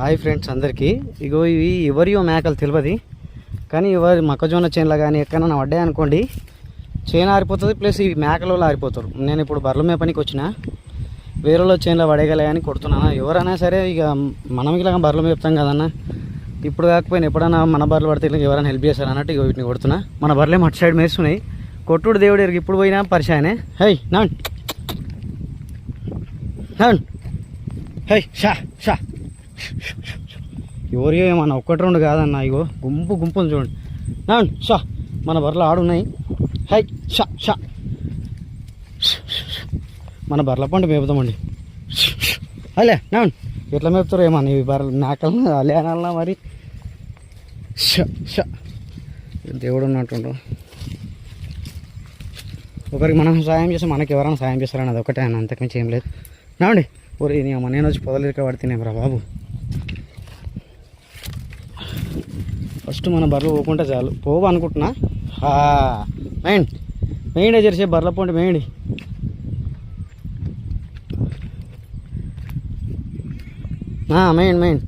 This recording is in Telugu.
హాయ్ ఫ్రెండ్స్ అందరికీ. ఇగో ఇవి ఎవరియో మేకలు తెలియదు కానీ ఎవరి మొక్కజొన్న చేనులో కానీ ఎక్కడైనా పడ్డాయనుకోండి చేను ఆరిపోతుంది ప్లస్ ఈ మేకలలో ఆరిపోతారు. నేను ఇప్పుడు బర్రెల మేపనికి వచ్చిన వేరేలో చేనులో పడేయగలే అని కొడుతున్నాను? ఎవరైనా సరే ఇక మనం ఇలాగ బర్రెలు మేపుతాం కదన్న. ఇప్పుడు కాకపోయినా ఎప్పుడైనా మన బర్రెలు పడితే ఇలా ఎవరైనా హెల్ప్ చేస్తారు అన్నట్టు ఇగో వీటిని కొడుతున్నా. మన బర్రెలు అటు సైడ్ మేస్తున్నాయి. కొట్టుడు దేవుడు ఎరిగి ఇప్పుడు పోయినా పరిచయనే హై నాన్. నాన్. హై షా షా. ఎవరియో ఏమన్నా ఒక్కటి రెండు కాదన్న ఇగో గుంపు గుంపులు చూడండి. నాన్ షా మన బర్రెలు ఆడున్నాయి. హై షా షా. మన బర్రెల పండు మేపుతామండి. అలే నాన్ ఎట్లా మేపుతారు ఏమన్నా ఇవి బర్రెలు మేకలను అలే అనాలన్నా మరి? షా షా. దేవుడు ఉన్నట్టుండు. ఒకరికి మనం సాయం చేస్తే మనకి ఎవరైనా సాయం చేస్తారని అది ఒకటే ఆయన అంతకుమించి ఏం లేదు. నావండి ఓరే నేను వచ్చి పొదలిక పడితేనేం రా బాబు? ఫస్ట్ మన బర్రెలు పోకుంటే చాలు. పోవు అనుకుంటున్నా. మెయిన్. మెయిన్ మేయండి జరిసే బర్రెల పోండి మెయిన్. Main main.